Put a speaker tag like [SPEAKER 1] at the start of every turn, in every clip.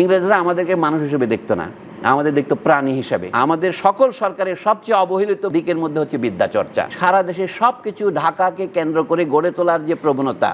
[SPEAKER 1] ইংরেজরা আমাদেরকে মানুষ হিসেবে দেখতো না। আমাদের দেখতো প্রাণী হিসাবে। আমাদের সকল সরকারের সবচেয়ে অবহেলিত দিকের মধ্যে হচ্ছে বিদ্যা চর্চা। সারা দেশে সব কিছু ঢাকাকে কেন্দ্র করে গড়ে তোলার যে প্রবণতা,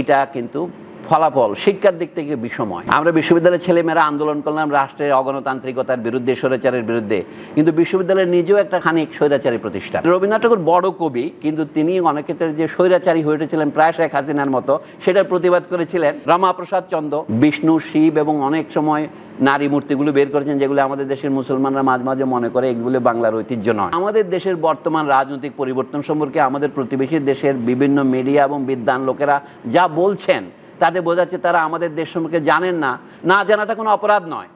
[SPEAKER 1] এটা কিন্তু ফলাফল শিক্ষার দিক থেকে বিষময়। আমরা বিশ্ববিদ্যালয়ের ছেলেমেয়েরা আন্দোলন করলাম রাষ্ট্রের অগণতান্ত্রিকতার বিরুদ্ধে, স্বৈরাচারের বিরুদ্ধে। কিন্তু বিশ্ববিদ্যালয়ের নিজেও একটা খানিক স্বৈরাচারী প্রতিষ্ঠান। রবীন্দ্রনাথ ঠাকুর বড় কবি, কিন্তু তিনি অনেক ক্ষেত্রে যে স্বৈরাচারী হয়ে উঠেছিলেন প্রায় শেখ হাসিনার মতো, সেটার প্রতিবাদ করেছিলেন রমাপ্রসাদ চন্দ্র, বিষ্ণু, শিব এবং অনেক সময় নারী মূর্তিগুলো বের করেছেন যেগুলো আমাদের দেশের মুসলমানরা মাঝে মাঝে মনে করে এগুলো বাংলার ঐতিহ্য নয়। আমাদের দেশের বর্তমান রাজনৈতিক পরিবর্তন সম্পর্কে আমাদের প্রতিবেশী দেশের বিভিন্ন মিডিয়া এবং বিদ্বান লোকেরা যা বলছেন তাতে বোঝাচ্ছে তারা আমাদের দেশ সম্পর্কে জানেন না। না জানাটা কোনো অপরাধ নয়।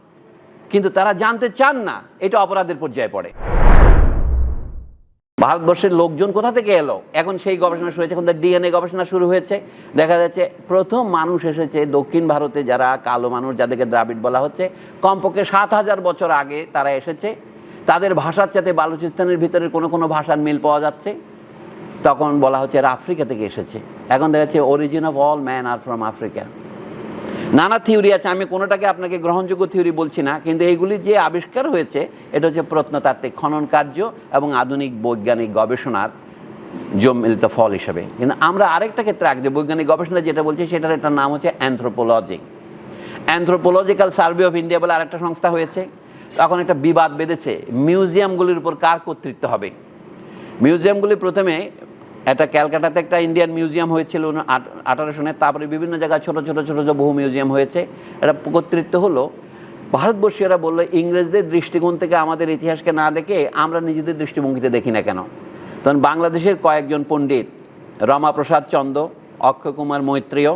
[SPEAKER 1] কিন্তু তারা জানতে চান না, এটা অপরাধের পর্যায়ে পড়ে। ভারতবর্ষের লোকজন কোথা থেকে এলো? এখন সেই গবেষণা শুরু হয়েছে, এখন ডিএনএ গবেষণা শুরু হয়েছে। দেখা যাচ্ছে প্রথম মানুষ এসেছে দক্ষিণ ভারতে যারা কালো মানুষ, যাদেরকে দ্রাবিড বলা হচ্ছে। কমপক্ষে সাত হাজার বছর আগে তারা এসেছে। তাদের ভাষার সাথে বালুচিস্তানের ভিতরে কোনো কোনো ভাষার মিল পাওয়া যাচ্ছে। তখন বলা হচ্ছে এরা আফ্রিকা থেকে এসেছে। এখন দেখা যাচ্ছে অরিজিন অফ অল ম্যান আর ফ্রম আফ্রিকা নানা থিওরি আছে, আমি কোনোটাকে আপনাকে গ্রহণযোগ্য থিওরি বলছি না, কিন্তু এইগুলি যে আবিষ্কার হয়েছে, এটা হচ্ছে প্রত্নতাত্ত্বিক খনন কার্য এবং আধুনিক বৈজ্ঞানিক গবেষণার জমিলিত ফল হিসেবে। কিন্তু আমরা আরেকটা ক্ষেত্রে যে বৈজ্ঞানিক গবেষণা যেটা বলছি, সেটার একটা নাম হচ্ছে anthropology anthropological survey of India বলে আরেকটা সংস্থা হয়েছে। তখন একটা বিবাদ বেঁধেছে মিউজিয়ামগুলির উপর কার কর্তৃত্ব হবে? মিউজিয়ামগুলি প্রথমে একটা ক্যালকাটাতে একটা ইন্ডিয়ান মিউজিয়াম হয়েছিল আঠারোশো সনে তারপরে বিভিন্ন জায়গায় ছোট ছোট ছোট যে বহু মিউজিয়াম হয়েছে। এটা কর্তৃত্ব হলো, ভারতবর্ষীয়রা বলল, ইংরেজদের দৃষ্টিকোণ থেকে আমাদের ইতিহাসকে না দেখে আমরা নিজেদের দৃষ্টিভঙ্গিতে দেখি না কেন? তখন বাংলাদেশের কয়েকজন পণ্ডিত, রমাপ্রসাদ চন্দ, অক্ষয় কুমার মৈত্রেয়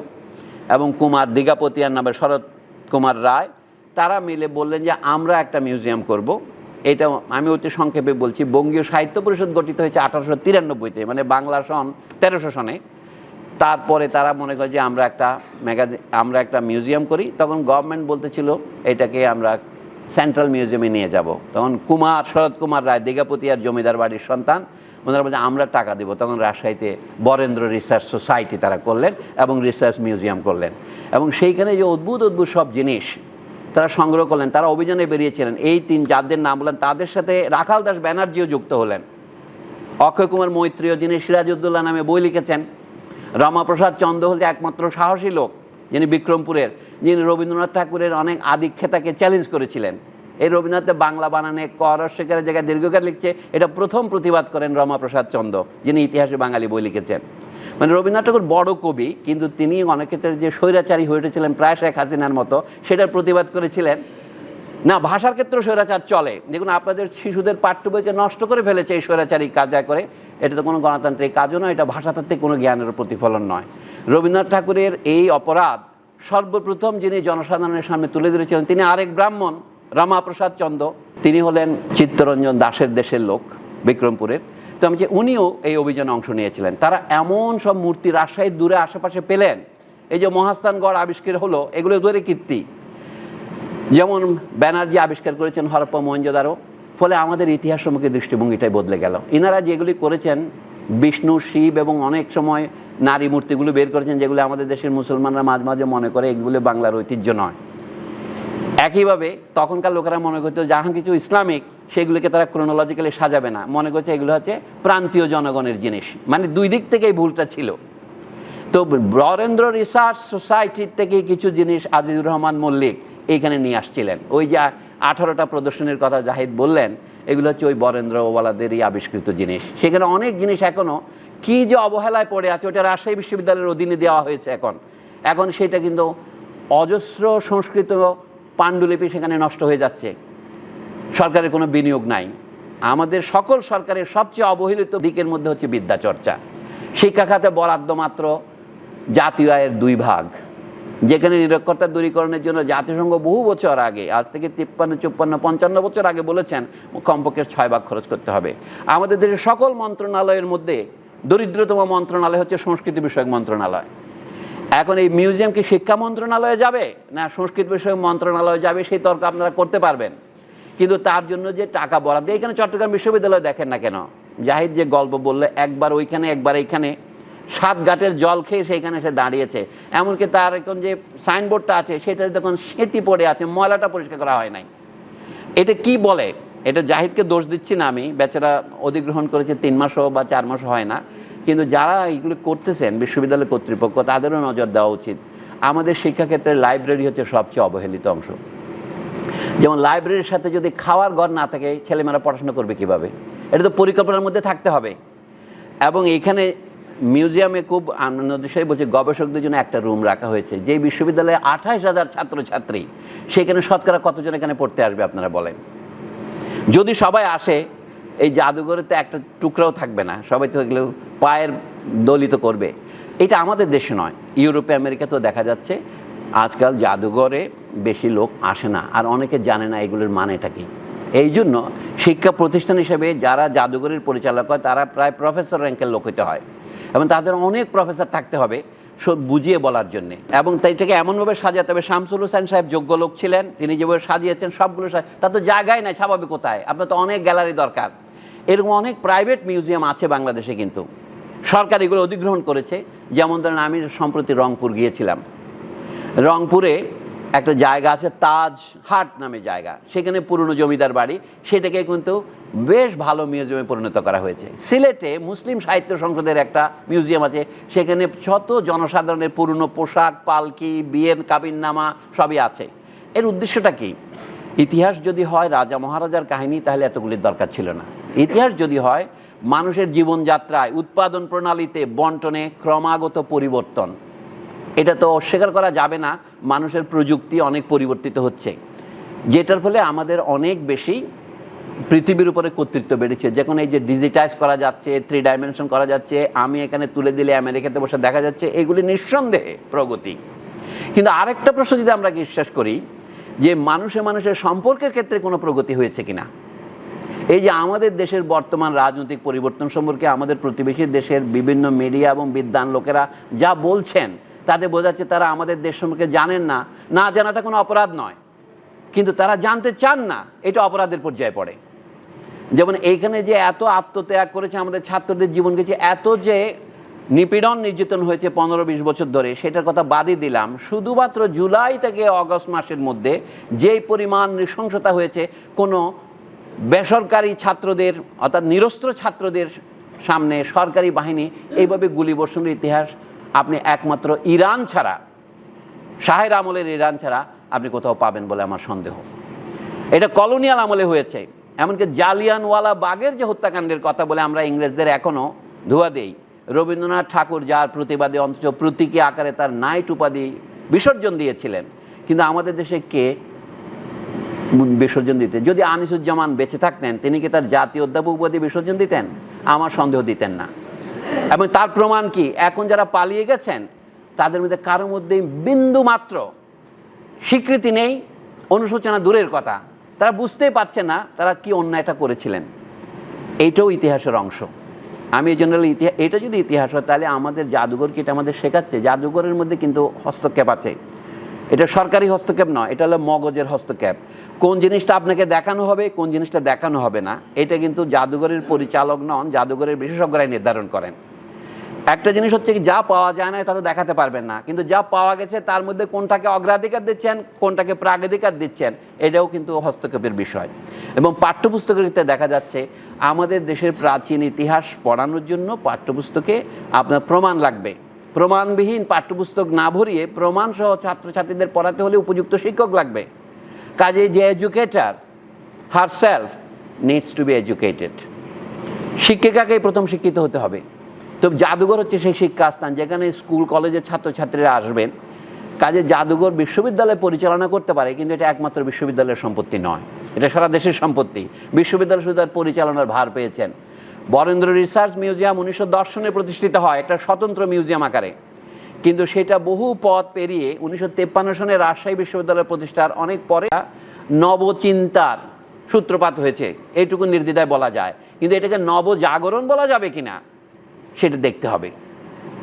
[SPEAKER 1] এবং কুমার দিঘাপতিয়ার নামে শরৎ কুমার রায়, তারা মিলে বললেন যে, আমরা একটা মিউজিয়াম করব। এটা আমি অতি সংক্ষেপে বলছি, বঙ্গীয় সাহিত্য পরিষদ গঠিত হয়েছে আঠারোশো তিরানব্বইতে মানে বাংলা সন তেরোশো সনে। তারপরে তারা মনে করে যে আমরা একটা ম্যাগাজিন আমরা একটা মিউজিয়াম করি, তখন গভর্নমেন্ট বলতেছিল, এটাকে আমরা সেন্ট্রাল মিউজিয়ামে নিয়ে যাব। তখন কুমার, শরৎ কুমার রায় দিঘাপতিয়ার জমিদার বাড়ির সন্তান, ওনারা বলছে, আমরা টাকা দেবো। তখন রাজশাহীতে বরেন্দ্র রিসার্চ সোসাইটি তারা করলেন এবং রিসার্চ মিউজিয়াম করলেন। এবং সেইখানে যে অদ্ভুত অদ্ভুত সব জিনিস তারা সংগ্রহ করলেন, তারা অভিযানে বেরিয়েছিলেন। এই তিন যাদের নাম বললেন। তাদের সাথে রাখাল দাস ব্যানার্জিও যুক্ত হলেন। অক্ষয় কুমার মৈত্রীয় যিনি সিরাজউদ্দৌলা নামে বই লিখেছেন, রমাপ্রসাদ চন্দ্র হল একমাত্র সাহসী লোক, যিনি বিক্রমপুরের, যিনি রবীন্দ্রনাথ ঠাকুরের অনেক আদিক্ষেতাকে চ্যালেঞ্জ করেছিলেন। এই রবীন্দ্রনাথের বাংলা বানানে কর করস্বীকারের জায়গায় দীর্ঘকার লিখছে, এটা প্রথম প্রতিবাদ করেন রমাপ্রসাদ চন্দ্র, যিনি ইতিহাসে বাঙালি বই লিখেছেন। মানে রবীন্দ্রনাথ ঠাকুর বড় কবি, কিন্তু তিনি অনেক ক্ষেত্রে যে স্বৈরাচারী হয়ে উঠেছিলেন প্রায় শেখ হাসিনার মতো, সেটার প্রতিবাদ করেছিলেন। না, ভাষার ক্ষেত্রেও স্বৈরাচার চলে। দেখুন, আপনাদের শিশুদের পাঠ্য বইকে নষ্ট করে ফেলেছে এই স্বৈরাচারী কাজা করে, এটা তো কোনো গণতান্ত্রিক কাজও নয়, এটা ভাষাতাত্ত্বিক কোনো জ্ঞানের প্রতিফলন নয়। রবীন্দ্রনাথ ঠাকুরের এই অপরাধ সর্বপ্রথম যিনি জনসাধারণের সামনে তুলে ধরেছিলেন, তিনি আরেক ব্রাহ্মণ, রমাপ্রসাদ চন্দ্র। তিনি হলেন চিত্তরঞ্জন দাসের দেশের লোক বিক্রমপুরের। তো আমি যে উনিও এই অভিযানে অংশ নিয়েছিলেন, তারা এমন সব মূর্তি রাজশাহীর দূরে আশেপাশে পেলেন, এই যে মহাস্থানগড় আবিষ্কার হলো, এগুলো দূরে কীর্তি। যেমন ব্যানার্জি আবিষ্কার করেছেন হরপ্পা মহেঞ্জোদারো ফলে আমাদের ইতিহাস সম্পর্কে দৃষ্টিভঙ্গিটাই বদলে গেল। ইনারা যেগুলি করেছেন, বিষ্ণু, শিব এবং অনেক সময় নারী মূর্তিগুলো বের করেছেন, যেগুলো আমাদের দেশের মুসলমানরা মাঝে মাঝে মনে করে এগুলো বাংলার ঐতিহ্য নয়। একইভাবে তখনকার লোকেরা মনে করতো যাহা কিছু ইসলামিক সেগুলোকে তারা ক্রোনোলজিক্যালি সাজাবে না। মনে করছে এগুলো হচ্ছে প্রান্তীয় জনগণের জিনিস। মানে দুই দিক থেকেই ভুলটা ছিল। তো বরেন্দ্র রিসার্চ সোসাইটির থেকে কিছু জিনিস আজিজুর রহমান মল্লিক এইখানে নিয়ে আসছিলেন। ওই যে আঠারোটা প্রদর্শনীর কথা জাহিদ বললেন, এগুলো হচ্ছে ওই বরেন্দ্র বরেন্দ্রওয়ালাদেরই আবিষ্কৃত জিনিস। সেখানে অনেক জিনিস এখনও কী যে অবহেলায় পড়ে আছে, ওটা রাজশাহী বিশ্ববিদ্যালয়ের অধীনে দেওয়া হয়েছে এখন। এখন সেটা কিন্তু অজস্র সংস্কৃত পাণ্ডুলিপি সেখানে নষ্ট হয়ে যাচ্ছে। সরকারের কোনো বিনিয়োগ নাই। আমাদের সকল সরকারের সবচেয়ে অবহেলিত দিকের মধ্যে হচ্ছে বিদ্যা চর্চা শিক্ষা খাতে বরাদ্দ মাত্র জাতীয় আয়ের দুই ভাগ। যেখানে নিরক্ষরতা দূরীকরণের জন্য জাতিসংঘ বহু বছর আগে, আজ থেকে তিপ্পান্ন, চুপ্পান্ন, পঞ্চান্ন বছর আগে বলেছেন, কমপক্ষে ছয় ভাগ খরচ করতে হবে। আমাদের দেশের সকল মন্ত্রণালয়ের মধ্যে দরিদ্রতম মন্ত্রণালয় হচ্ছে সংস্কৃতি বিষয়ক মন্ত্রণালয়। এখন এই মিউজিয়াম কি শিক্ষা মন্ত্রণালয়ে যাবে, না সংস্কৃত বিষয়ক মন্ত্রণালয়ে যাবে, সেই তর্ক আপনারা করতে পারবেন। কিন্তু তার জন্য যে টাকা বরাদ্দ এখানে চট্টগ্রাম বিশ্ববিদ্যালয় দেখেন না কেন? জাহিদ যে গল্প বললে, একবার ওইখানে, একবার এইখানে, সাত ঘাটের জল খেয়ে সেইখানে সে দাঁড়িয়েছে। এমনকি তার এখন যে সাইনবোর্ডটা আছে সেটা তখন সেতি পড়ে আছে, ময়লাটা পরিষ্কার করা হয় নাই। এটা কি বলে? এটা জাহিদকে দোষ দিচ্ছি না আমি, বেচারা অধিগ্রহণ করেছে তিন মাসও বা চার মাসও হয় না। কিন্তু যারা এগুলো করতেছেন, বিশ্ববিদ্যালয় কর্তৃপক্ষ, তাদেরও নজর দেওয়া উচিত। আমাদের শিক্ষাক্ষেত্রে লাইব্রেরি হচ্ছে সবচেয়ে অবহেলিত অংশ। যেমন লাইব্রেরির সাথে যদি খাওয়ার ঘর না থাকে, ছেলেমেয়েরা পড়াশোনা করবে কীভাবে? এটা তো পরিকল্পনার মধ্যে থাকতে হবে। এবং এখানে মিউজিয়ামে খুব আনন্দ বিষয় বলছে, গবেষকদের জন্য একটা রুম রাখা হয়েছে, যে বিশ্ববিদ্যালয়ে আঠাশ হাজার ছাত্রছাত্রী, সেখানে শতকরা কতজন এখানে পড়তে আসবে আপনারা বলেন? যদি সবাই আসে, এই জাদুঘরে তো একটা টুকরাও থাকবে না, সবাই তো এগুলো পায়ের দলিত করবে। এটা আমাদের দেশে নয়, ইউরোপে, আমেরিকাতেও দেখা যাচ্ছে, আজকাল জাদুঘরে বেশি লোক আসে না, আর অনেকে জানে না এগুলোর মানেটা কি। এই জন্য শিক্ষা প্রতিষ্ঠান হিসেবে যারা জাদুঘরের পরিচালক হয়, তারা প্রায় প্রফেসর র্যাঙ্কের লোক হতে হয়। এবং তাদের অনেক প্রফেসর থাকতে হবে সব বুঝিয়ে বলার জন্য। এবং তাই এটাকে এমনভাবে সাজাতে হবে, শামসুল হোসেন সাহেব যোগ্য লোক ছিলেন, তিনি যেভাবে সাজিয়েছেন সবগুলো তার তো জায়গায় নাই, স্বাভাবিক কোথায়? আপনার তো অনেক গ্যালারি দরকার। এরকম অনেক প্রাইভেট মিউজিয়াম আছে বাংলাদেশে কিন্তু। সরকার এগুলো অধিগ্রহণ করেছে, যেমন ধরেন আমি সম্প্রতি রংপুর গিয়েছিলাম। রংপুরে একটা জায়গা আছে তাজ হাট নামে জায়গা। সেখানে পুরনো জমিদার বাড়ি। সেটাকে কিন্তু বেশ ভালো মিউজিয়ামে পরিণত করা হয়েছে। সিলেটে মুসলিম সাহিত্য সংসদের একটা মিউজিয়াম আছে। সেখানে শত জনসাধারণের পুরনো পোশাক, পালকি, বিয়ের কাবিননামা সবই আছে। এর উদ্দেশ্যটা কি? ইতিহাস যদি হয় রাজা মহারাজার কাহিনী, তাহলে এতগুলির দরকার ছিল না। ইতিহাস যদি হয়, মানুষের জীবনযাত্রায় উৎপাদন প্রণালীতে বন্টনে ক্রমাগত পরিবর্তন। এটা তো অস্বীকার করা যাবে না, মানুষের প্রযুক্তি অনেক পরিবর্তিত হচ্ছে। যেটার ফলে আমাদের অনেক বেশি পৃথিবীর উপরে কর্তৃত্ব বেড়েছে। যখন এই যে ডিজিটাইজ করা যাচ্ছে থ্রি ডাইমেনশন করা যাচ্ছে, আমি এখানে তুলে দিলে আমেরিকাতে বসে দেখা যাচ্ছে, এগুলি নিঃসন্দেহে প্রগতি। কিন্তু আরেকটা প্রশ্ন যদি আমরা বিশ্বাস করি, যে মানুষে মানুষের সম্পর্কের ক্ষেত্রে কোনো প্রগতি হয়েছে কিনা? এই যে আমাদের দেশের বর্তমান রাজনৈতিক পরিবর্তন সম্পর্কে আমাদের প্রতিবেশী দেশের বিভিন্ন মিডিয়া এবং বিদ্বান লোকেরা যা বলছেন তাতে বোঝাচ্ছে তারা আমাদের দেশ সম্পর্কে জানেন না। না জানাটা কোনো অপরাধ নয়। কিন্তু তারা জানতে চান না, এটা অপরাধের পর্যায়ে পড়ে। যেমন এইখানে যে এত আত্মত্যাগ করেছে আমাদের ছাত্রদের জীবন গেছে এত যে নিপীড়ন নির্যাতন হয়েছে পনেরো বিশ বছর ধরে, সেটার কথা বাদই দিলাম। শুধুমাত্র জুলাই থেকে অগস্ট মাসের মধ্যে যেই পরিমাণ নৃশংসতা হয়েছে, কোনো বেসরকারি ছাত্রদের, অর্থাৎ নিরস্ত্র ছাত্রদের সামনে সরকারি বাহিনী এইভাবে গুলিবর্ষণের ইতিহাস আপনি একমাত্র ইরান ছাড়া, শাহের আমলের ইরান ছাড়া আপনি কোথাও পাবেন বলে আমার সন্দেহ। এটা কলোনিয়াল আমলে হয়েছে, এমনকি জালিয়ানওয়ালা বাগের যে হত্যাকাণ্ডের কথা বলে আমরা ইংরেজদের এখনও ধোয়া দেই। রবীন্দ্রনাথ ঠাকুর যার প্রতিবাদে অন্তত প্রতীকী আকারে তার নাইট উপাধি বিসর্জন দিয়েছিলেন, কিন্তু আমাদের দেশে কে বিসর্জন দিতে যদি আনিসুজ্জামান বেঁচে থাকতেন, তিনি কি তার জাতীয় অধ্যাপক উপাধি বিসর্জন দিতেন? আমার সন্দেহ দিতেন না। এবং তার প্রমাণ কি? এখন যারা পালিয়ে গেছেন, তাদের মধ্যে কারোর মধ্যেই বিন্দু মাত্র স্বীকৃতি নেই, অনুশোচনা দূরের কথা। তারা বুঝতেই পারছে না তারা কি অন্যায়টা করেছিলেন। এইটাও ইতিহাসের অংশ। আমি এই জন্য ইতিহাস এটা যদি ইতিহাস হয়, তাহলে আমাদের জাদুঘর কি এটা আমাদের শেখাচ্ছে? জাদুঘরের মধ্যে কিন্তু হস্তক্ষেপ আছে। এটা সরকারি হস্তক্ষেপ নয়, এটা হলো মগজের হস্তক্ষেপ। কোন জিনিসটা আপনাকে দেখানো হবে, কোন জিনিসটা দেখানো হবে না, এটা কিন্তু জাদুঘরের পরিচালক নন, জাদুঘরের বিশেষজ্ঞরাই নির্ধারণ করেন। একটা জিনিস হচ্ছে কি, যা পাওয়া যায় না তা তো দেখাতে পারবেন না। কিন্তু যা পাওয়া গেছে, তার মধ্যে কোনটাকে অগ্রাধিকার দিচ্ছেন, কোনটাকে প্রাগাধিকার দিচ্ছেন, এটাও কিন্তু হস্তক্ষেপের বিষয়। এবং পাঠ্যপুস্তকের ক্ষেত্রে দেখা যাচ্ছে, আমাদের দেশের প্রাচীন ইতিহাস পড়ানোর জন্য পাঠ্যপুস্তকে আপনার প্রমাণ লাগবে। প্রমাণবিহীন পাঠ্যপুস্তক না ভরিয়ে প্রমাণ সহ ছাত্রছাত্রীদের পড়াতে হলে উপযুক্ত শিক্ষক লাগবে। কাজে যে educator herself needs to be educated শিক্ষিকাকেই প্রথম শিক্ষিত হতে হবে। তো জাদুঘর হচ্ছে সেই শিক্ষাস্থান যেখানে স্কুল, কলেজের ছাত্রছাত্রীরা আসবেন। কাজে জাদুঘর বিশ্ববিদ্যালয় পরিচালনা করতে পারে, কিন্তু এটা একমাত্র বিশ্ববিদ্যালয়ের সম্পত্তি নয়। এটা সারা দেশের সম্পত্তি। বিশ্ববিদ্যালয় শুধু তার পরিচালনার ভার পেয়েছেন। বরেন্দ্র রিসার্চ মিউজিয়াম উনিশশো দর্শনে প্রতিষ্ঠিত হয়, একটা স্বতন্ত্র মিউজিয়াম আকারে। কিন্তু সেটা বহু পথ পেরিয়ে উনিশশো তেপ্পান্ন সনে রাজশাহী বিশ্ববিদ্যালয় প্রতিষ্ঠার অনেক পরে নবচিন্তার সূত্রপাত হয়েছে। এইটুকু নির্দ্বিধায় বলা যায়। কিন্তু এটাকে নবজাগরণ বলা যাবে কিনা? সেটা দেখতে হবে।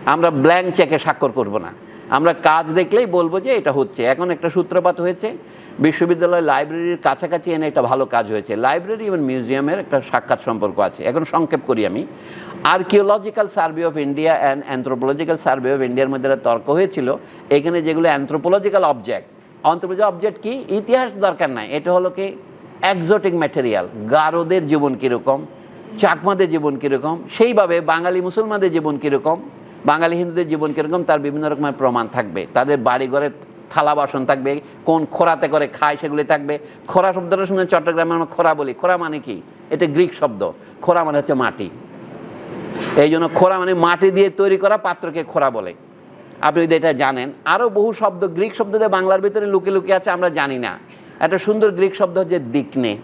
[SPEAKER 1] আমরা ব্ল্যাঙ্ক চেকে স্বাক্ষর করব না। আমরা কাজ দেখলেই বলব যে এটা হচ্ছে। এখন একটা সূত্রপাত হয়েছে, বিশ্ববিদ্যালয় লাইব্রেরির কাছাকাছি এনে একটা ভালো কাজ হয়েছে। লাইব্রেরি এবং মিউজিয়ামের একটা সাক্ষাৎ সম্পর্ক আছে। এখন সংক্ষেপ করি আমি। Archaeological survey of India and anthropological survey of ইন্ডিয়ার মধ্যে তর্ক হয়েছিল। এখানে যেগুলো অ্যান্থ্রোপোলজিক্যাল অবজেক্ট অ্যান্থ্রোপোলজি অবজেক্ট কি? ইতিহাস দরকার নাই। এটা হলো কি একজোটিক ম্যাটেরিয়াল গারোদের জীবন কীরকম? চাকমাদের জীবন কীরকম? সেইভাবে বাঙালি মুসলমানদের জীবন কীরকম? বাঙালি হিন্দুদের জীবন কীরকম? তার বিভিন্ন রকমের প্রমাণ থাকবে। তাদের বাড়ি ঘরে থালা বাসন থাকবে, কোন খোরাতে করে খায় সেগুলি থাকবে। খোরা শব্দটা শুনে চট্টগ্রামে আমরা খোরা বলি। খোরা মানে কি? এটা গ্রিক শব্দ। খোরা মানে হচ্ছে মাটি। এই জন্য খোরা মানে মাটি দিয়ে তৈরি করা পাত্রকে খোরা বলে। আপনি যদি এটা জানেন আরও বহু শব্দ, গ্রিক শব্দ বাংলার ভিতরে লুকে লুকে আছে, আমরা জানি না। একটা সুন্দর গ্রিক শব্দ হচ্ছে দিকনে।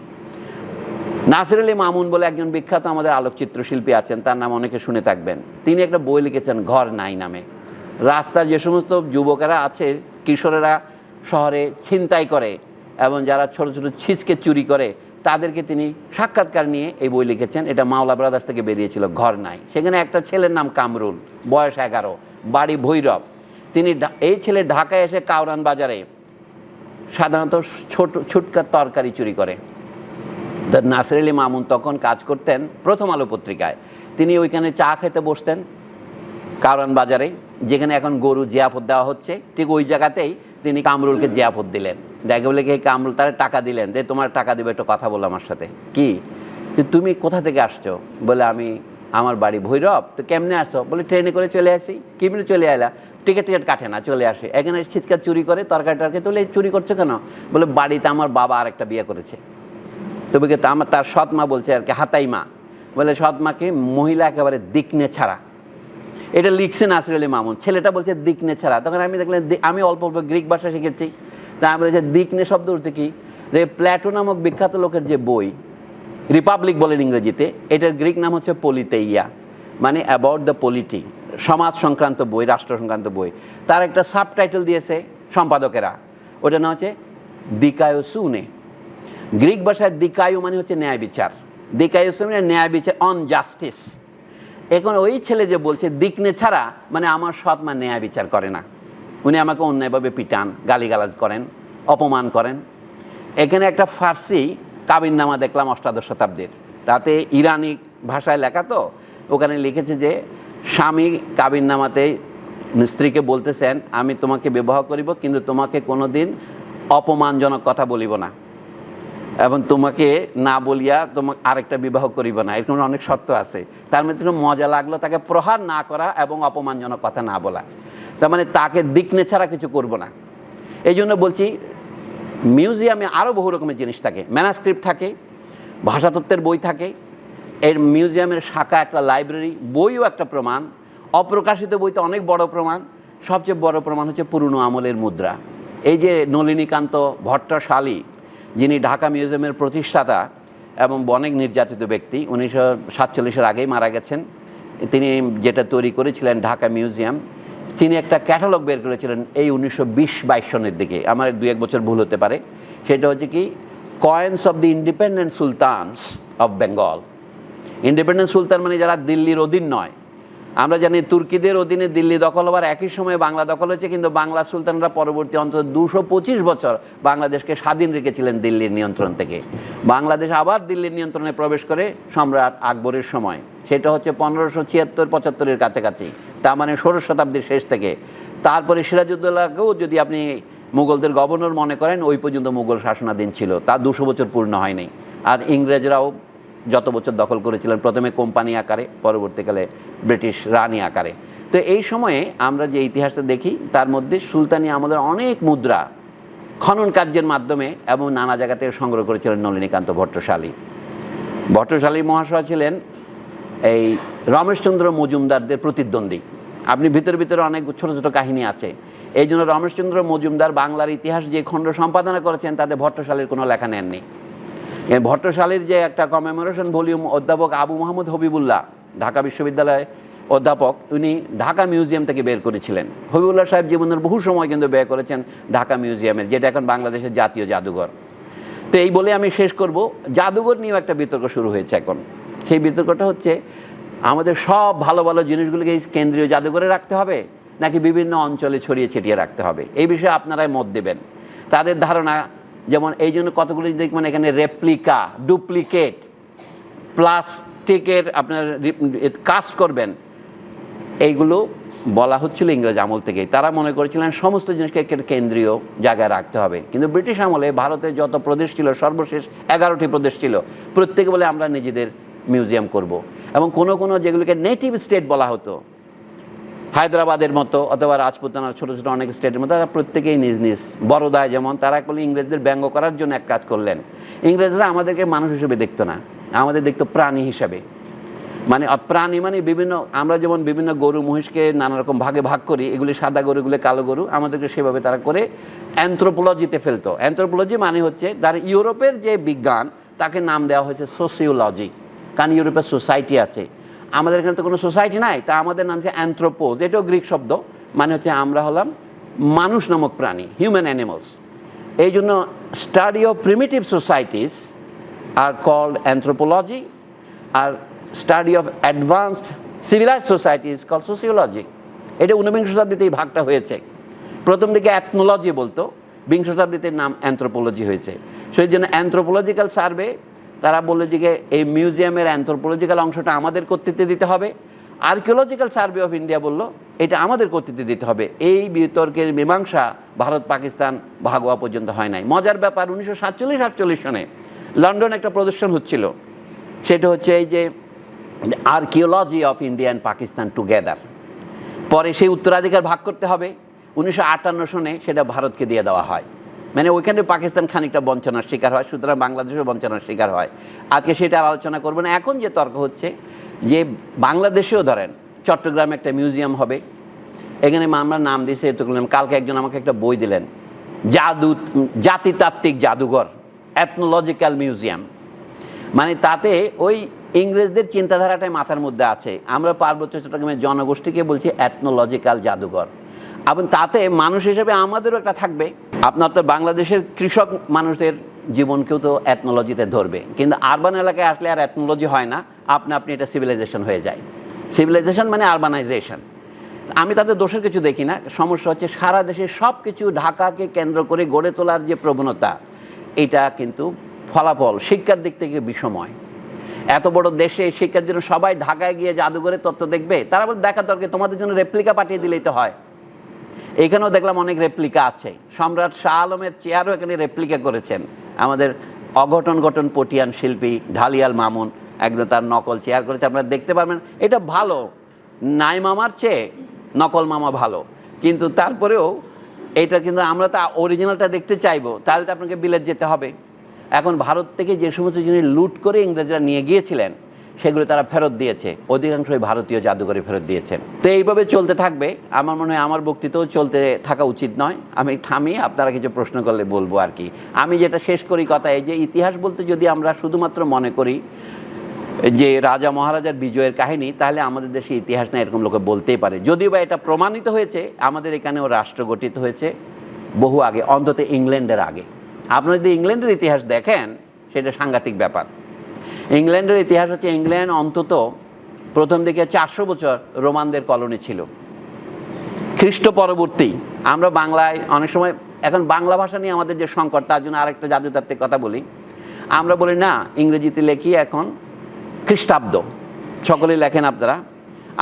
[SPEAKER 1] নাসির আলী মামুন বলে একজন বিখ্যাত আমাদের আলোকচিত্র শিল্পী আছেন, তার নাম অনেকে শুনে থাকবেন। তিনি একটা বই লিখেছেন, ঘর নাই নামে। রাস্তার যে সমস্ত যুবকেরা আছে, কিশোরেরা শহরে ছিনতাই করে এবং যারা ছোট ছোট ছিচকে চুরি করে, তাদেরকে তিনি সাক্ষাৎকার নিয়ে এই বই লিখেছেন। এটা মাওলা ব্রাদার্স থেকে বেরিয়েছিল, ঘর নাই। সেখানে একটা ছেলের নাম কামরুল, বয়স এগারো, বাড়ি ভৈরব। তিনি এই ছেলে ঢাকায় এসে কাউরান বাজারে সাধারণত ছোট ছুটকার তরকারি চুরি করে। নাসির আলী মামুন তখন কাজ করতেন প্রথম আলো পত্রিকায়। তিনি ওইখানে চা খেতে বসতেন কারণ বাজারে, যেখানে এখন গরু জিয়াফত দেওয়া হচ্ছে। ঠিক ওই জায়গাতেই তিনি কামরুলকে জিয়াফত দিলেন। দেখে বলে কি কামরুল, তারা টাকা দিলেন। যে তোমার টাকা দেবে, একটু কথা বলো আমার সাথে। কি? যে, তুমি কোথা থেকে আসছো? বলে, আমি আমার বাড়ি ভৈরব। তো কেমনে আসছো বলে, ট্রেনে করে চলে আসি। কেমনে চলে এলা টিকিট টিকিট কাটে না, চলে আসে। এখানে শীতকাল চুরি করে তরকারি টরকারি তুলে চুরি করছ কেন? বলে, বাড়িতে আমার বাবা আর একটা বিয়ে করেছে। তবে কি তা- আমার তার সৎ মা বলছে আর কি হাতাই মা বলে সৎ মাকে মহিলা একেবারে দিকনে ছাড়া। এটা লিখছে নাসির আলী মামুন। ছেলেটা বলছে দিকনে ছাড়া। তখন আমি দেখলাম আমি অল্প অল্প গ্রিক ভাষা শিখেছি। তা আমি বলেছি দিকনে শব্দ উঠতে কি? যে প্ল্যাটো নামক বিখ্যাত লোকের যে বই, রিপাবলিক বলেন ইংরেজিতে, এটার গ্রিক নাম হচ্ছে পলিতেইয়া মানে অ্যাবাউট দ্য পলিটি, সমাজ সংক্রান্ত বই, রাষ্ট্র সংক্রান্ত বই। তার একটা সাবটাইটেল দিয়েছে সম্পাদকেরা। ওটা নাম হচ্ছে দিকায়োসুনে। গ্রিক ভাষায় দিকায়ু মানে হচ্ছে ন্যায় বিচার। দিকায়োসু মানে ন্যায় বিচার অন জাস্টিস এখন ওই ছেলে যে বলছে দিকনে ছাড়া মানে আমার সৎ মা ন্যায় বিচার করে না। উনি আমাকে অন্যায়ভাবে পিটান, গালিগালাজ করেন, অপমান করেন। এখানে একটা ফার্সি কাবিননামা দেখলাম অষ্টাদশ শতাব্দীর। তাতে ইরানি ভাষায় লেখা তো, ওখানে লিখেছে যে, স্বামী কাবিননামাতে স্ত্রীকে বলতেছেন, আমি তোমাকে বিবাহ করিব, কিন্তু তোমাকে কোনোদিন অপমানজনক কথা বলিব না। এবং তোমাকে না বলিয়া তোমাকে আরেকটা বিবাহ করিব না। এরকম অনেক শর্ত আছে। তার মধ্যে মজা লাগল, তাকে প্রহার না করা এবং অপমানজনক কথা না বলা। তার মানে তাকে দিকনে ছাড়া কিছু করব না। এই জন্য বলছি, মিউজিয়ামে আরও বহু রকমের জিনিস থাকে। ম্যানাস্ক্রিপ্ট থাকে, ভাষাতত্ত্বের বই থাকে। এর মিউজিয়ামের শাখা একটা লাইব্রেরি, বইও একটা প্রমাণ। অপ্রকাশিত বইতে অনেক বড় প্রমাণ। সবচেয়ে বড় প্রমাণ হচ্ছে পুরনো আমলের মুদ্রা। এই যে নলিনীকান্ত ভট্টশালী যিনি ঢাকা মিউজিয়ামের প্রতিষ্ঠাতা এবং অনেক নির্যাতিত ব্যক্তি, উনিশশো সাতচল্লিশের আগেই মারা গেছেন। তিনি যেটা তৈরি করেছিলেন ঢাকা মিউজিয়াম, তিনি একটা ক্যাটালগ বের করেছিলেন এই উনিশশো বিশ বাইশ সনের দিকে। আমার দু এক বছর ভুল হতে পারে। সেটা হচ্ছে কি coins of the independent sultans of Bengal independent sultan মানে যারা দিল্লির অধীন নয়। আমরা জানি তুর্কিদের অধীনে দিল্লি দখল হওয়ার একই সময়ে বাংলা দখল হয়েছে, কিন্তু বাংলা সুলতানরা পরবর্তী অন্তত দুশো পঁচিশ বছর বাংলাদেশকে স্বাধীন রেখেছিলেন দিল্লির নিয়ন্ত্রণ থেকে। বাংলাদেশ আবার দিল্লির নিয়ন্ত্রণে প্রবেশ করে সম্রাট আকবরের সময়। সেটা হচ্ছে পনেরোশো ছিয়াত্তর, পঁচাত্তরের কাছাকাছি। তার মানে ষোড়শ শতাব্দীর শেষ থেকে। তারপরে সিরাজউদ্দৌলাকেও যদি আপনি মুঘলদের গভর্নর মনে করেন, ওই পর্যন্ত মুঘল শাসনাধীন ছিল। তা দুশো বছর পূর্ণ হয়নি। আর ইংরেজরাও যত বছর দখল করেছিলেন প্রথমে কোম্পানি আকারে, পরবর্তীকালে ব্রিটিশ রানি আকারে। তো এই সময়ে আমরা যে ইতিহাসটা দেখি, তার মধ্যে সুলতানি আমলের অনেক মুদ্রা খনন কার্যের মাধ্যমে এবং নানা জায়গা থেকে সংগ্রহ করেছিলেন নলিনীকান্ত ভট্টশালী। ভট্টশালী মহাশয় ছিলেন এই রমেশচন্দ্র মজুমদারদের প্রতিদ্বন্দ্বী। আপনি ভিতরে ভিতরে অনেক ছোট ছোট কাহিনী আছে। এই জন্য রমেশচন্দ্র মজুমদার বাংলার ইতিহাস যে খণ্ড সম্পাদনা করেছেন, তাতে ভট্টশালীর কোনো লেখা নেননি। ভট্টশালীর যে একটা কমেমোরেশন ভলিউম অধ্যাপক আবু মোহাম্মদ হবিবুল্লাহ, ঢাকা বিশ্ববিদ্যালয়ে অধ্যাপক, উনি ঢাকা মিউজিয়াম থেকে বের করেছিলেন। হবিবুল্লাহ সাহেব জীবনের বহু সময় কিন্তু ব্যয় করেছেন ঢাকা মিউজিয়ামের যেটা এখন বাংলাদেশের জাতীয় জাদুঘর। তো এই বলে আমি শেষ করব। জাদুঘর নিয়েও একটা বিতর্ক শুরু হয়েছে এখন। সেই বিতর্কটা হচ্ছে, আমাদের সব ভালো ভালো জিনিসগুলোকে কেন্দ্রীয় জাদুঘরে রাখতে হবে, নাকি বিভিন্ন অঞ্চলে ছড়িয়ে ছিটিয়ে রাখতে হবে? এই বিষয়ে আপনারাই মত দেবেন। তাদের ধারণা যেমন এই জন্য কতগুলি দেখবেন এখানে রেপ্লিকা ডুপ্লিকেট প্লাস্টিকের আপনার কাস্ট করবেন। এইগুলো বলা হচ্ছিল ইংরেজ আমল থেকেই। তারা মনে করেছিলেন সমস্ত জিনিসকে একটা কেন্দ্রীয় জায়গায় রাখতে হবে। কিন্তু ব্রিটিশ আমলে ভারতে যত প্রদেশ ছিল, সর্বশেষ এগারোটি প্রদেশ ছিল, প্রত্যেকে বলে আমরা নিজেদের মিউজিয়াম করব। এবং কোনো কোনো যেগুলোকে নেটিভ স্টেট বলা হতো হায়দ্রাবাদের মতো অথবা রাজপুতানার ছোটো ছোটো অনেক স্টেটের মতো প্রত্যেকেই নিজ নিজ বড়দায় যেমন তারা বলে ইংরেজদের ব্যঙ্গ করার জন্য এক কাজ করলেন। ইংরেজরা আমাদেরকে মানুষ হিসেবে দেখতো না, আমাদের দেখতো প্রাণী হিসাবে। মানে প্রাণী মানে বিভিন্ন, আমরা যেমন বিভিন্ন গরু, মহিষকে নানা রকম ভাগে ভাগ করি, এগুলি সাদা গরু, এগুলি কালো গরু, আমাদেরকে সেভাবে তারা করে অ্যান্থ্রোপোলজিতে ফেলতো। অ্যান্থ্রোপোলজি মানে হচ্ছে তার ইউরোপের যে বিজ্ঞান, তাকে নাম দেওয়া হয়েছে সোসিওলজি কারণ ইউরোপের সোসাইটি আছে। আমাদের এখানে তো কোনো সোসাইটি নাই, তা আমাদের নাম হচ্ছে অ্যান্থ্রোপোজ এটাও গ্রিক শব্দ মানে হচ্ছে আমরা হলাম মানুষ নামক প্রাণী হিউম্যান অ্যানিমালস এই জন্য study of primitive societies R called anthropology R study of advanced civilize society is call sociology এটা ঊনবিংশ শতাব্দীতে এই ভাগটা হয়েছে। প্রথম দিকে অ্যাথনোলজি বলতো, বিংশ শতাব্দীতে নাম অ্যান্থ্রোপোলজি হয়েছে। সেই জন্য অ্যান্থ্রোপোলজিক্যাল সার্ভে তারা বলল যে এই মিউজিয়ামের অ্যান্থ্রোপোলজিক্যাল অংশটা আমাদের কর্তৃত্বে দিতে হবে। আর্কিওলজিক্যাল সার্ভে অফ ইন্ডিয়া বলল, এটা আমাদের কর্তৃত্বে দিতে হবে। এই বিতর্কের মীমাংসা ভারত পাকিস্তান ভাগোয়া পর্যন্ত হয় নাই। মজার ব্যাপার, উনিশশো সাতচল্লিশ আটচল্লিশ সনে লন্ডন একটা প্রদর্শন হচ্ছিল। সেটা হচ্ছে এই যে archaeology of India and Pakistan together পরে সেই উত্তরাধিকার ভাগ করতে হবে। উনিশশো আটান্ন সনে সেটা ভারতকে দিয়ে দেওয়া হয়। মানে ওইখানে পাকিস্তান খানিকটা বঞ্চনার শিকার হয়, সুতরাং বাংলাদেশও বঞ্চনার শিকার হয়। আজকে সেটা আলোচনা করব না। এখন যে তর্ক হচ্ছে, যে বাংলাদেশেও ধরেন চট্টগ্রামে একটা মিউজিয়াম হবে, এখানে আমরা নাম দিয়েছি এতগুলো কালকে একজন আমাকে একটা বই দিলেন, জাদু, জাতিতাত্ত্বিক জাদুঘর অ্যাথনোলজিক্যাল মিউজিয়াম মানে তাতে ওই ইংরেজদের চিন্তাধারাটাই মাথার মধ্যে আছে। আমরা পার্বত্য চট্টগ্রামের জনগোষ্ঠীকে বলছি অ্যাথনোলজিক্যাল জাদুঘর। এবং তাতে মানুষ হিসেবে আমাদেরও একটা থাকবে। আপনার তো বাংলাদেশের কৃষক মানুষদের জীবনকেও তো অ্যাথনোলজিতে ধরবে। কিন্তু আরবান এলাকায় আসলে আর অ্যাথনোলজি হয় না, আপনি আপনি এটা সিভিলাইজেশন হয়ে যায়। সিভিলাইজেশন মানে আরবানাইজেশন আমি তাদের দোষের কিছু দেখি না। সমস্যা হচ্ছে সারা দেশে সব কিছু ঢাকাকে কেন্দ্র করে গড়ে তোলার যে প্রবণতা, এটা কিন্তু ফলাফল শিক্ষার দিক থেকে বিষময়। এত বড় দেশে শিক্ষার জন্য সবাই ঢাকায় গিয়ে জাদুঘরে তথ্য দেখবে? তারা বলে, দেখা দরকার, তোমাদের জন্য রেপ্লিকা পাঠিয়ে দিলেই তো হয়। এখানেও দেখলাম অনেক রেপ্লিকা আছে। সম্রাট শাহ আলমের চেয়ারও এখানে রেপ্লিকা করেছেন। আমাদের অঘটন গঠন পটিয়ান শিল্পী ঢালিয়াল মামুন একদম তার নকল চেয়ার করেছে। আপনারা দেখতে পারবেন, এটা ভালো। নাই মামার চেয়ে নকল মামা ভালো। কিন্তু তারপরেও এটা কিন্তু আমরা তো অরিজিনালটা দেখতে চাইব। তাহলে তো আপনাকে বিলেত যেতে হবে। এখন ভারত থেকে যে সমস্ত জিনিস লুট করে ইংরেজরা নিয়ে গিয়েছিলেন সেগুলো তারা ফেরত দিয়েছে। অধিকাংশই ভারতীয় জাদুঘরে ফেরত দিয়েছেন তো এইভাবে চলতে থাকবে। আমার মনে হয় আমার বক্তৃতাও চলতে থাকা উচিত নয়। আমি থামি আপনারা কিছু প্রশ্ন করলে বলব আর কি। আমি যেটা শেষ করি কথা এই যে, ইতিহাস বলতে যদি আমরা শুধুমাত্র মনে করি যে রাজা মহারাজার বিজয়ের কাহিনী, তাহলে আমাদের দেশে ইতিহাস না এরকম লোকে বলতেই পারে। যদিও বা এটা প্রমাণিত হয়েছে, আমাদের এখানেও রাষ্ট্র গঠিত হয়েছে বহু আগে, অন্তত ইংল্যান্ডের আগে। আপনারা যদি ইংল্যান্ডের ইতিহাস দেখেন, সেটা সাংঘাতিক ব্যাপার। ইংল্যান্ডের ইতিহাস হচ্ছে ইংল্যান্ড অন্তত প্রথম দিকে চারশো বছর রোমানদের কলোনি ছিল। খ্রিস্ট পরবর্তী, আমরা বাংলায় অনেক সময়, এখন বাংলা ভাষা নিয়ে আমাদের যে সংকট, তার জন্য আরেকটা জাদুতাত্ত্বিক কথা বলি। আমরা বলি, না, ইংরেজিতে লেখি এখন খ্রিস্টাব্দ। সকলেই লেখেন আপনারা।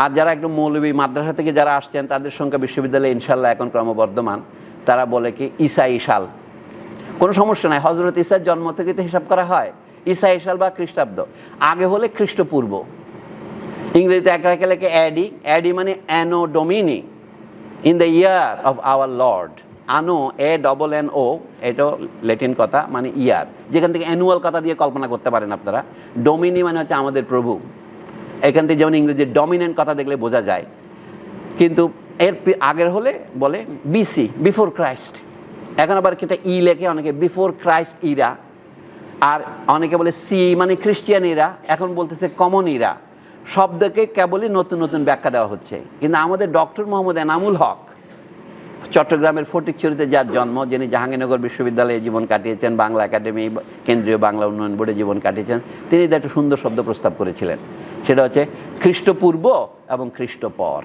[SPEAKER 1] আর যারা একটু মৌলবী মাদ্রাসা থেকে যারা আসছেন, তাদের সংখ্যা বিশ্ববিদ্যালয়ে ইনশাল্লাহ এখন ক্রমবর্ধমান। তারা বলে কি ঈসা ইশাল কোনো সমস্যা নাই হজরত ইসার জন্ম থেকে তো হিসাব করা হয়। ঈসা, ইশাল বা খ্রিস্টাব্দ। আগে হলে খ্রিস্টপূর্ব। ইংরেজিতে এক রাখে লেখে অ্যাডি। অ্যাডি মানে anno domini in the year of our lord. Anno, A, double N, ও এটাও ল্যাটিন কথা মানে ইয়ার। যেখান থেকে অ্যানুয়াল কথা দিয়ে কল্পনা করতে পারেন আপনারা। ডোমিনি মানে হচ্ছে আমাদের প্রভু। এখান থেকে যেমন ইংরেজির ডমিনেন্ট কথা দেখলে বোঝা যায়। কিন্তু এর আগের হলে বলে বিসি, বিফোর ক্রাইস্ট। এখন আবার কেটে ই লেখে, অনেকে বিফোর ক্রাইস্ট ইরা। আর অনেকে বলে সি মানে খ্রিস্টিয়ান ইরা এখন বলতেছে কমন ইরা শব্দকে কেবলই নতুন নতুন ব্যাখ্যা দেওয়া হচ্ছে। কিন্তু আমাদের ডক্টর মোহাম্মদ এনামুল হক, চট্টগ্রামের ফটিকচুরিতে যার জন্ম, যিনি জাহাঙ্গীরনগর বিশ্ববিদ্যালয়ে জীবন কাটিয়েছেন, বাংলা একাডেমি, কেন্দ্রীয় বাংলা উন্নয়ন বোর্ডে জীবন কাটিয়েছেন, তিনি একটা সুন্দর শব্দ প্রস্তাব করেছিলেন। সেটা হচ্ছে খ্রিস্টপূর্ব এবং খ্রিস্টপর।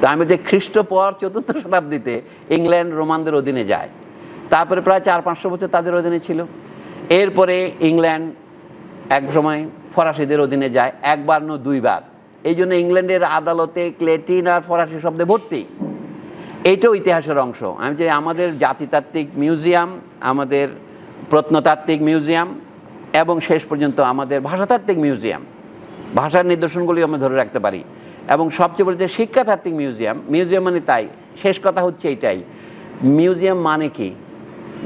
[SPEAKER 1] তো আমি যে খ্রিস্টপর চতুর্থ শতাব্দীতে ইংল্যান্ড রোমানদের অধীনে যায়, তারপরে প্রায় চার পাঁচশো বছর তাদের অধীনে ছিল। এরপরে ইংল্যান্ড এক সময় ফরাসিদের অধীনে যায়, একবার ন দুইবার। এই জন্য ইংল্যান্ডের আদালতে ক্লেটিন আর ফরাসি শব্দে ভর্তি। এইটাও ইতিহাসের অংশ। আমি যে আমাদের জাতিতাত্ত্বিক মিউজিয়াম, আমাদের প্রত্নতাত্ত্বিক মিউজিয়াম, এবং শেষ পর্যন্ত আমাদের ভাষাতাত্ত্বিক মিউজিয়াম, ভাষার নিদর্শনগুলি আমরা ধরে রাখতে পারি। এবং সবচেয়ে বলতে শিক্ষাতাত্ত্বিক মিউজিয়াম মিউজিয়াম মানে তাই। শেষ কথা হচ্ছে এইটাই মিউজিয়াম মানে কি?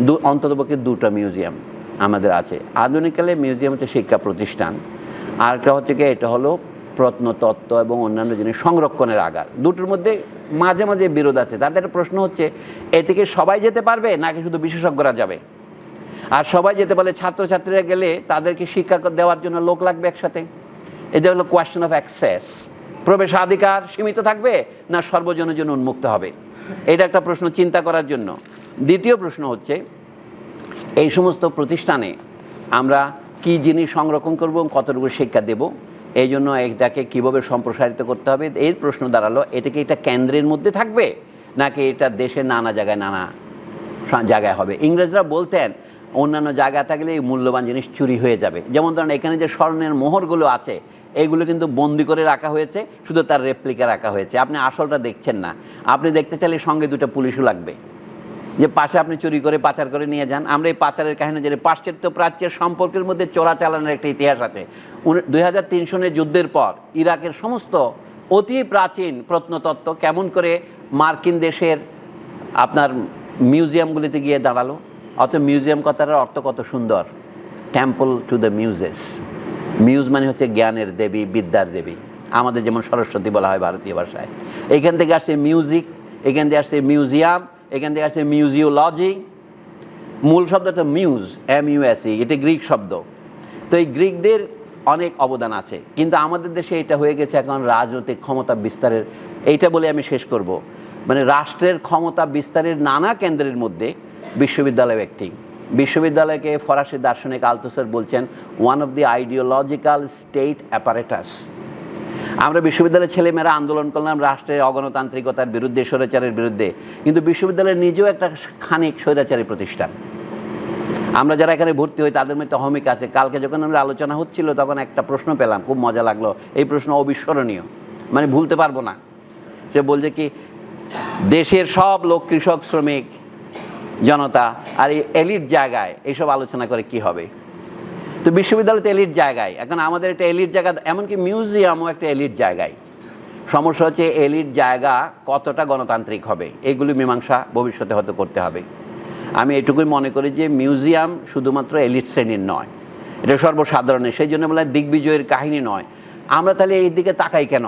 [SPEAKER 1] দু অন্ততপক্ষে দুটো মিউজিয়াম। আমাদের আছে। আধুনিককালে মিউজিয়াম হচ্ছে শিক্ষা প্রতিষ্ঠান। আর একটা হচ্ছে কি এটা হলো প্রত্নতত্ত্ব এবং অন্যান্য জিনিস সংরক্ষণের আগার। দুটোর মধ্যে মাঝে মাঝে বিরোধ আছে। তাদের একটা প্রশ্ন হচ্ছে এ থেকে সবাই যেতে পারবে নাকি শুধু বিশেষজ্ঞরা যাবে? আর সবাই যেতে পারলে ছাত্রছাত্রীরা গেলে তাদেরকে শিক্ষা দেওয়ার জন্য লোক লাগবে একসাথে? এটা হলো কোয়েশ্চেন অফ অ্যাক্সেস প্রবেশাধিকার সীমিত থাকবে না সর্বজনের জন্য উন্মুক্ত হবে? এটা একটা প্রশ্ন চিন্তা করার জন্য। দ্বিতীয় প্রশ্ন হচ্ছে এই সমস্ত প্রতিষ্ঠানে আমরা কি জিনিস সংরক্ষণ করব এবং কতটুকু শিক্ষা দেব? এই জন্য এটাকে কীভাবে সম্প্রসারিত করতে হবে? এর প্রশ্ন দাঁড়াল, এটা কি এটা কেন্দ্রের মধ্যে থাকবে? নাকি এটা দেশের নানা জায়গায় নানা জায়গায় হবে? ইংরেজরা বলতেন, অন্যান্য জায়গায় থাকলে এই মূল্যবান জিনিস চুরি হয়ে যাবে। যেমন ধরেন, এখানে যে স্বর্ণের মোহরগুলো আছে, এগুলো কিন্তু বন্দি করে রাখা হয়েছে, শুধু তার রেপ্লিকা রাখা হয়েছে। আপনি আসলটা দেখছেন না। আপনি দেখতে চাইলে সঙ্গে দুটো পুলিশও লাগবে। যে পাশে আপনি চুরি করে পাচার করে নিয়ে যান, আমরা এই পাচারের কাহিনী যে পাশ্চাত্য প্রাচ্যের সম্পর্কের মধ্যে চোরাচালানের একটা ইতিহাস আছে। দুই হাজার তিন সনের যুদ্ধের পর ইরাকের সমস্ত অতি প্রাচীন প্রত্নতত্ত্ব কেমন করে মার্কিন দেশের আপনার মিউজিয়ামগুলিতে গিয়ে দাঁড়াল অত মিউজিয়াম কথাটার অর্থ কত সুন্দর? Temple to the muses muse মানে হচ্ছে জ্ঞানের দেবী, বিদ্যার দেবী। আমাদের যেমন সরস্বতী বলা হয় ভারতীয় ভাষায়। এখান থেকে আসছে মিউজিক এখান থেকে আসছে মিউজিয়াম এখান থেকে আসছে মিউজিওলজি মূল শব্দ শব্দটা মিউজ এম ইউএসই এটা গ্রিক শব্দ। তো এই গ্রিকদের অনেক অবদান আছে, কিন্তু আমাদের দেশে এটা হয়ে গেছে এখন রাজনৈতিক ক্ষমতা বিস্তারের, এইটা বলে আমি শেষ করব। মানে রাষ্ট্রের ক্ষমতা বিস্তারের নানা কেন্দ্রের মধ্যে বিশ্ববিদ্যালয় একটি। বিশ্ববিদ্যালয়কে ফরাসি দার্শনিক আলতোসার বলছেন one of the ideological state apparatus আমরা বিশ্ববিদ্যালয়ের ছেলেমেয়েরা আন্দোলন করলাম রাষ্ট্রের অগণতান্ত্রিকতার বিরুদ্ধে, স্বৈরাচারের বিরুদ্ধে। কিন্তু বিশ্ববিদ্যালয় নিজেও একটা খানিক স্বৈরাচারী প্রতিষ্ঠান। আমরা যারা এখানে ভর্তি হই, তাদের মধ্যে অহমিক আছে। কালকে যখন আমরা আলোচনা হচ্ছিল, তখন একটা প্রশ্ন পেলাম, খুব মজা লাগল। এই প্রশ্ন অবিস্মরণীয়। মানে ভুলতে পারব না। সে বলছে কি, দেশের সব লোক কৃষক, শ্রমিক, জনতা আর এই এলিট জায়গায় এইসব আলোচনা করে কি হবে? তো বিশ্ববিদ্যালয় তো এলিট জায়গায়। এখন আমাদের একটা এলিট জায়গা, এমনকি মিউজিয়ামও একটা এলিট জায়গায়। সমস্যা হচ্ছে এলিট জায়গা কতটা গণতান্ত্রিক হবে, এগুলি মীমাংসা ভবিষ্যতে হয়তো করতে হবে। আমি এটুকুই মনে করি যে মিউজিয়াম শুধুমাত্র এলিট শ্রেণির নয়, এটা সর্বসাধারণের সেই জন্য বলে দিগ্বিজয়ের কাহিনী নয়। আমরা তাহলে এই দিকে তাকাই কেন?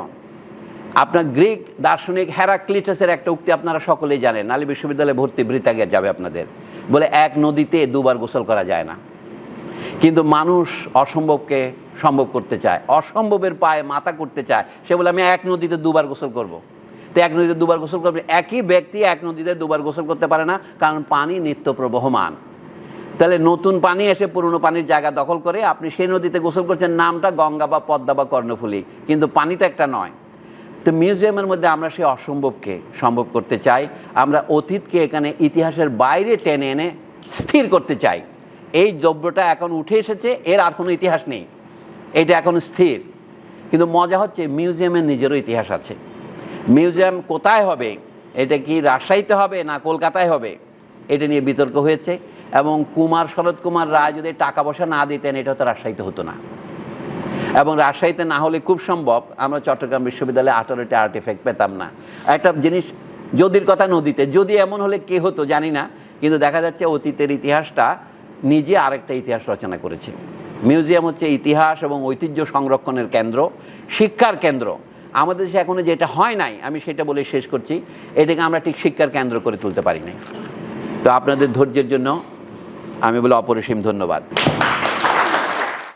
[SPEAKER 1] আপনার গ্রিক দার্শনিক হ্যারাক্লিটাসের একটা উক্তি আপনারা সকলেই জানেন, নালী বিশ্ববিদ্যালয়ে ভর্তি বৃত্তাগে যাবে আপনাদের। বলে এক নদীতে দুবার গোসল করা যায় না। কিন্তু মানুষ অসম্ভবকে সম্ভব করতে চায়। অসম্ভবের পায়ে মাথা করতে চায়। সে বলে, আমি এক নদীতে দুবার গোসল করব। তো এক নদীতে দুবার গোসল করবে। একই ব্যক্তি এক নদীতে দুবার গোসল করতে পারে না, কারণ পানি নিত্য প্রবহমান। তাহলে নতুন পানি এসে পুরনো পানির জায়গা দখল করে আপনি সেই নদীতে গোসল করছেন, নামটা গঙ্গা বা পদ্মা বা কর্ণফুলী। কিন্তু পানি তো একটা নয়। তো মিউজিয়ামের মধ্যে আমরা সেই অসম্ভবকে সম্ভব করতে চাই। আমরা অতীতকে এখানে ইতিহাসের বাইরে টেনে এনে স্থির করতে চাই। এই দ্রব্যটা এখন উঠে এসেছে, এর আর কোনো ইতিহাস নেই। এটা এখন স্থির। কিন্তু মজা হচ্ছে, মিউজিয়ামের নিজেরও ইতিহাস আছে। মিউজিয়াম কোথায় হবে? এটা কি রাজশাহীতে হবে না কলকাতায় হবে? এটা নিয়ে বিতর্ক হয়েছে এবং কুমার, শরৎ কুমার রায় যদি টাকা পয়সা না দিতেন, এটা হয়তো রাজশাহীতে হতো না। এবং রাজশাহীতে না হলে খুব সম্ভব, আমরা চট্টগ্রাম বিশ্ববিদ্যালয়ে আঠারোটি আর্টিফ্যাক্ট পেতাম না। একটা জিনিস, যদির কথা নদীতে, যদি এমন হলে কে হতো জানি না, কিন্তু দেখা যাচ্ছে অতীতের ইতিহাসটা নিজে আরেকটা ইতিহাস রচনা করেছে। মিউজিয়াম হচ্ছে ইতিহাস এবং ঐতিহ্য সংরক্ষণের কেন্দ্র, শিক্ষার কেন্দ্র। আমাদের দেশে এখনও যেটা হয় নাই, আমি সেটা বলে শেষ করছি। এটাকে আমরা ঠিক শিক্ষার কেন্দ্র করে তুলতে পারি নাই। তো আপনাদের ধৈর্যের জন্য আমি বলে অপরিসীম ধন্যবাদ।